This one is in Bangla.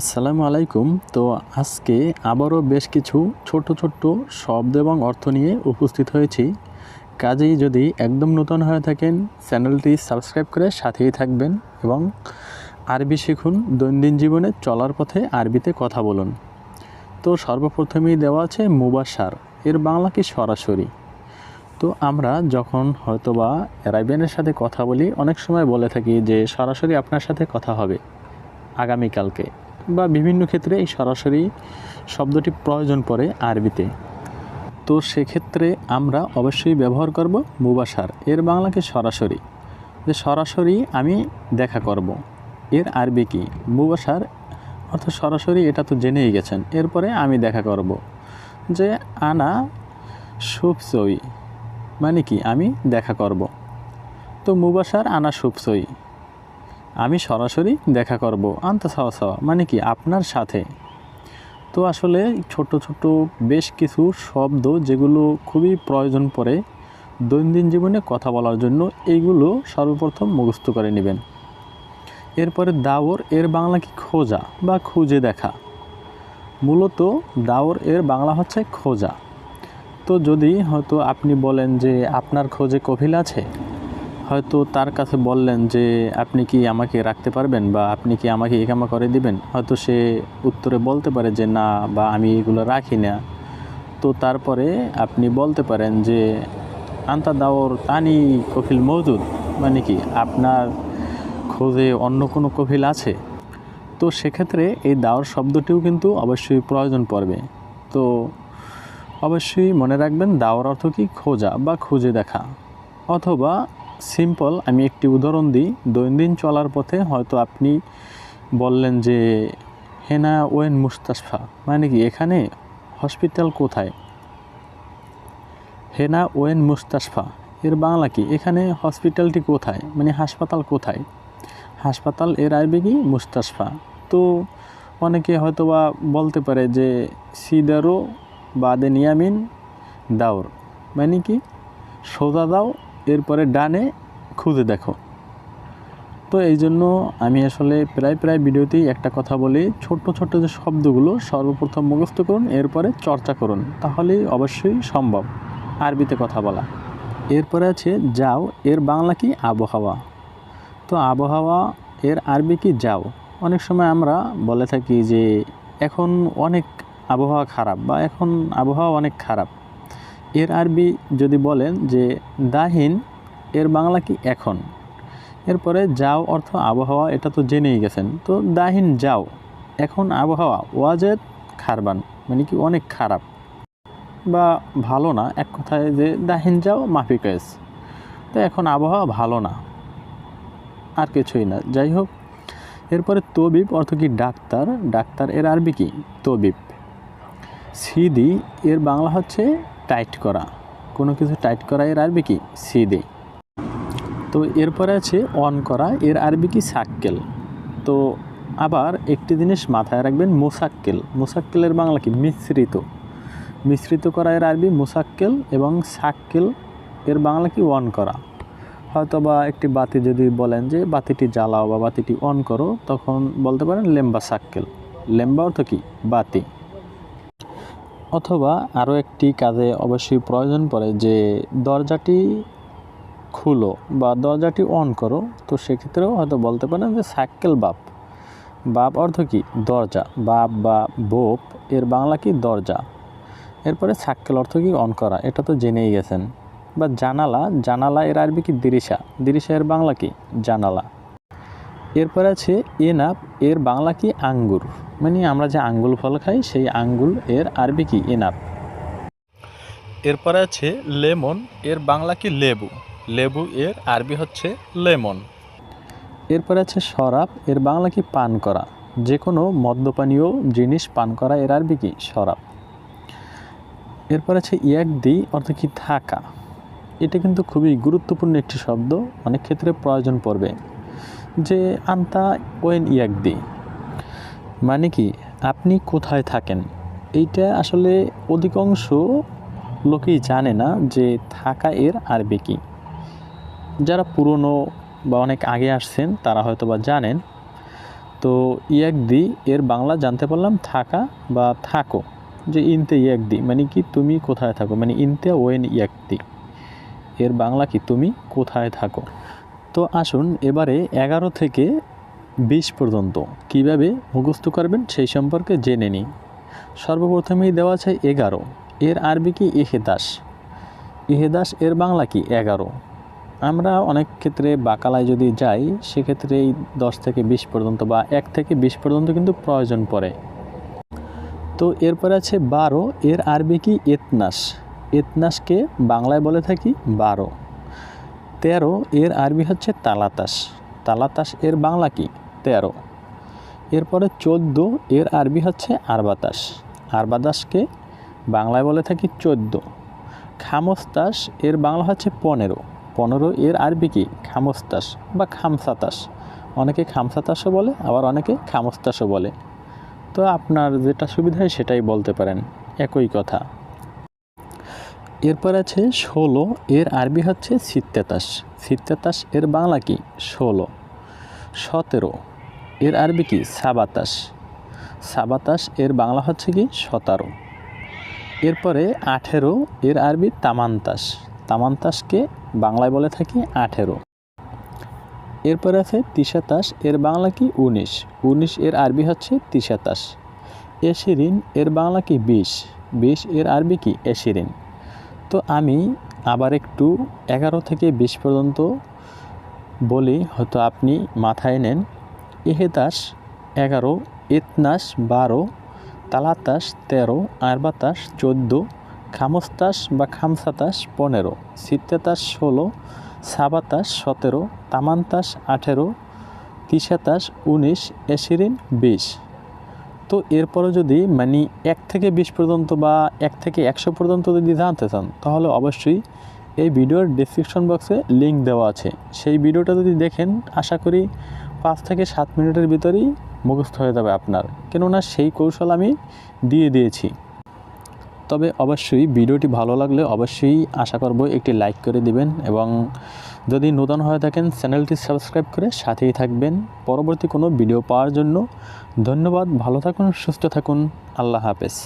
আসসালামু আলাইকুম। তো আজকে আবারও বেশ কিছু ছোট ছোট্ট শব্দ এবং অর্থ নিয়ে উপস্থিত হয়েছি। কাজেই যদি একদম নতুন হয়ে থাকেন, চ্যানেলটি সাবস্ক্রাইব করে সাথেই থাকবেন এবং আরবি শিখুন, দৈনন্দিন জীবনে চলার পথে আরবিতে কথা বলুন। তো সর্বপ্রথমেই দেওয়া আছে মুবাসার এর বাংলা কি সরাসরি? তো আমরা যখন হয়তোবা রাইবেনের সাথে কথা বলি, অনেক সময় বলে থাকি যে সরাসরি আপনার সাথে কথা হবে, আগামীকালকে। বা বিভিন্ন ক্ষেত্রে এই সরাসরি শব্দটি প্রয়োজন পড়ে আরবিতে। তো সেক্ষেত্রে আমরা অবশ্যই ব্যবহার করব মুবাসার। এর বাংলাকে সরাসরি। যে সরাসরি আমি দেখা করব। এর আরবি কি? মুবাসার অর্থাৎ সরাসরি এটা তো জেনেই গেছেন। এরপরে আমি দেখা করব। যে আনা সুপসই মানে কি? আমি দেখা করব। তো মুবাসার আনা সুপসই আমি সরাসরি দেখা করব। আন্তা সাওয়া সাওয়া মানে কি আপনার সাথে। তো আসলে ছোট ছোট বেশ কিছু শব্দ যেগুলো খুবই প্রয়োজন পড়ে দৈনন্দিন জীবনে কথা বলার জন্য এইগুলো সর্বপ্রথম মুখস্থ করে নেবেন। এরপরে দাওর এর বাংলা কি খোঁজা বা খুঁজে দেখা। মূলত দাওর এর বাংলা হচ্ছে খোঁজা। তো যদি হয়তো আপনি বলেন যে আপনার খোঁজে কফিল আছে হয়তো তার কাছে বললেন যে, আপনি কি আমাকে রাখতে পারবেন বা আপনি কি আমাকে একামা করে দিবেন? হয়তো সে উত্তরে বলতে পারে যে, না বা আমি এগুলো রাখি না। তো তারপরে আপনি বলতে পারেন যে, আন্তা দাওর তানি কফিল মজুদ মানে কি, আপনার খোঁজে অন্য কোনো কফিল আছে? তো সেক্ষেত্রে এই দাওর শব্দটিও কিন্তু অবশ্যই প্রয়োজন পড়বে। তো অবশ্যই মনে রাখবেন দাওয়ার অর্থ কি, খোঁজা বা খুঁজে দেখা। অথবা সিম্পল, আমি একটি উদাহরণ দিই। দৈনন্দিন চলার পথে হয়তো আপনি বললেন যে, হেনা ওয়েন মুস্তাসফা মানে কি, এখানে হসপিটাল কোথায়? হেনা ওয়েন মুস্তাসফা এর বাংলা কি? এখানে হসপিটালটি কোথায়? মানে হাসপাতাল কোথায়? হাসপাতাল এর আরবি কি? মুস্তাসফা তো অনেকে হয়তোবা বলতে পারে যে, সিদারো বাদে নিয়ামিন দাওর। মানে কি? সোজা দাও এরপরে ডানে খুঁজে দেখো। তো এই জন্য আমি আসলে প্রায় প্রায় ভিডিওতেই একটা কথা বলি, ছোট্ট ছোট্ট যে শব্দগুলো সর্বপ্রথম মুখস্থ করুন, এরপরে চর্চা করুন, তাহলেই অবশ্যই সম্ভব। আরবিতে কথা বলা। এরপরে আছে, যাও, এর বাংলা কি? আবহাওয়া। তো আবহাওয়া, এর আরবি কি? যাও। অনেক সময় আমরা বলে থাকি যে, এখন অনেক আবহাওয়া খারাপ বা এখন আবহাওয়া অনেক খারাপ। এর আরবি যদি বলেন যে দাহিন, এর বাংলা কি এখন? এরপরে যাও অর্থ আবহাওয়া, এটা তো জেনেই গেছেন। তো দাহিন যাও, এখন আবহাওয়া, ওয়াজেদ খারবান মানে কি অনেক খারাপ। বা ভালো না, এক কথায় যে দাহিন যাও মাফিকেস তো এখন আবহাওয়া ভালো না, আর কিছুই না। যাই হোক, এরপরে তবিব, অর্থ কি ডাক্তার? ডাক্তার এর আরবি কি? তবিব। সিদি, এর বাংলা হচ্ছে টাইট করা। কোনো কিছু টাইট করা এর আরবি কি? সিদে। তো এরপরে আছে অন করা, এর আরবি কি? সাক্কেল। তো আবার একটি জিনিস মাথায় রাখবেন, মোসাক্কেল। মোসাক্কেলের বাংলা কি? মিশ্রিত। মিশ্রিত করা এর আরবি মোসাক্কেল এবং সাক্কেল এর বাংলা কি? অন করা। হয়তো বা একটি বাতি যদি বলেন যে বাতিটি জ্বালাও বা বাতিটি অন করো, তখন বলতে পারেন লেম্বা সাক্কেল। লেম্বা অর্থ কি? বাতি। অথবা আরও একটি কাজে অবশ্যই প্রয়োজন পড়ে যে দরজাটি খুলো বা দরজাটি অন করো, তো সেক্ষেত্রেও হয়তো বলতে পারেন যে সাইকেল বাপ। বাপ অর্থ কি? দরজা। বাপ বা বোপ, এর বাংলা কি? দরজা। এরপরে সাক্কেল অর্থ কি? অন করা। এটা তো জেনেই গেছেন। বা জানালা জানালা এর আরবি কি? দিরিশা। দিরিশা এর বাংলা কি? জানালা। এরপরে আছে এনাপ এর বাংলা কি? আঙ্গুর। মানে আমরা যে আঙ্গুল ফল খাই, সেই আঙ্গুল, এর আরবি কি? এনাপ এরপরে আছে লেমন, এর বাংলা কি? লেবু। লেবু, এর আরবি হচ্ছে লেমন। এরপরে আছে শরাব এর বাংলা কি? পান করা। যে কোনো মদ্যপানীয় জিনিস পান করা, এর আরবি কি? শরাব এরপর আছে ইয়াকদি অর্থ কি থাকা। এটা কিন্তু খুবই গুরুত্বপূর্ণ একটি শব্দ। অনেক ক্ষেত্রে প্রয়োজন পড়বে। যে আন্তা ওয়েন ইয়াকদি মানে কি, আপনি কোথায় থাকেন? এইটা আসলে অধিকাংশ লোকেই জানে না যে থাকা এর আরবি কি। যারা পুরনো বা অনেক আগে আসছেন, তারা হয়তো বা জানেন। তো ইয়াকদি এর বাংলা জানতে পারলাম, থাকা বা থাকো। যে ইনতে ইয়াকদি মানে কি তুমি কোথায় থাকো? মানে ইনতে ওয়েন ইয়াকদি এর বাংলা কি, তুমি কোথায় থাকো? তো আসুন এবারে এগারো থেকে বিশ পর্যন্ত কীভাবে মুখস্থ করবেন সেই সম্পর্কে জেনে নিই। সর্বপ্রথমেই দেওয়া আছে এগারো। এর আরবি কি ইহেদাস ইহেদাস এর বাংলা কি এগারো? আমরা অনেক ক্ষেত্রে বাকালায় যদি যাই, সেক্ষেত্রে এই দশ থেকে বিশ পর্যন্ত বা এক থেকে বিশ পর্যন্ত কিন্তু প্রয়োজন পড়ে। তো এরপরে আছে বারো। এর আরবি কি এতনাস? এতনাসকে বাংলায় বলে থাকি বারো। তেরো, এর আরবি হচ্ছে তালাতাস। তালাতাস এর বাংলা কি? তেরো। এরপরে চোদ্দ, এর আরবি হচ্ছে আরবাতাস। আরবাতাসকে বাংলায় বলে থাকি চোদ্দ। খামস্তাস এর বাংলা হচ্ছে পনেরো। পনেরো এর আরবি কি? খামস্তাস বা খামসাতাস। অনেকে খামসাতাসও বলে, আবার অনেকে খামস্তাসও বলে। তো আপনার যেটা সুবিধা হয় সেটাই বলতে পারেন। একই কথা। এরপর আছে ষোলো, এর আরবি হচ্ছে সিত্তেতাস সিত্তেতাস এর বাংলা কি? ষোলো। সতেরো, এর আরবি কি? সাবাতাস সাবাতাস এর বাংলা হচ্ছে কি? সতেরো। এরপরে আঠেরো, এর আরবি তামান্তাস তামান্তাসকে বাংলায় বলে থাকি আঠেরো। এরপরে আছে তিসাতাস এর বাংলা কি? উনিশ। উনিশ এর আরবি হচ্ছে তিসাতাস এশিরিন এর বাংলা কি? বিশ। বিশ এর আরবি কি? এশিরিন। তো আমি আবার একটু এগারো থেকে বিশ পর্যন্ত বলি, হয়তো আপনি মাথায় নেন। ইহেতাস এগারো, ইতনাস বারো, তালাতাস তেরো, আরবাতাস চোদ্দ, খামস্তাস বা খামসাতাস পনেরো, সিত্তেতাস ষোলো, সাবাতাস সতেরো, তামান্তাস আঠেরো তিসাতাস উনিশ, এশিরিন বিশ। তো এরপরে যদি মানে এক থেকে বিশ পর্যন্ত বা এক থেকে একশো পর্যন্ত যদি জানতে চান, তাহলে অবশ্যই এই ভিডিওর ডিসক্রিপশন বক্সে লিঙ্ক দেওয়া আছে। সেই ভিডিওটা যদি দেখেন, আশা করি পাঁচ থেকে সাত মিনিটের ভিতরেই মুখস্থ হয়ে যাবে আপনার। কেননা সেই কৌশল আমি দিয়ে দিয়েছি। তবে অবশ্যই ভিডিওটি ভালো লাগলে অবশ্যই আশা করব একটি লাইক করে দিবেন এবং যদি নতুন হয়ে থাকেন, চ্যানেলটি সাবস্ক্রাইব করে সাথেই থাকবেন। পরবর্তী কোনো ভিডিও পাওয়ার জন্য ধন্যবাদ। ভালো থাকুন, সুস্থ থাকুন। আল্লাহ হাফেজ।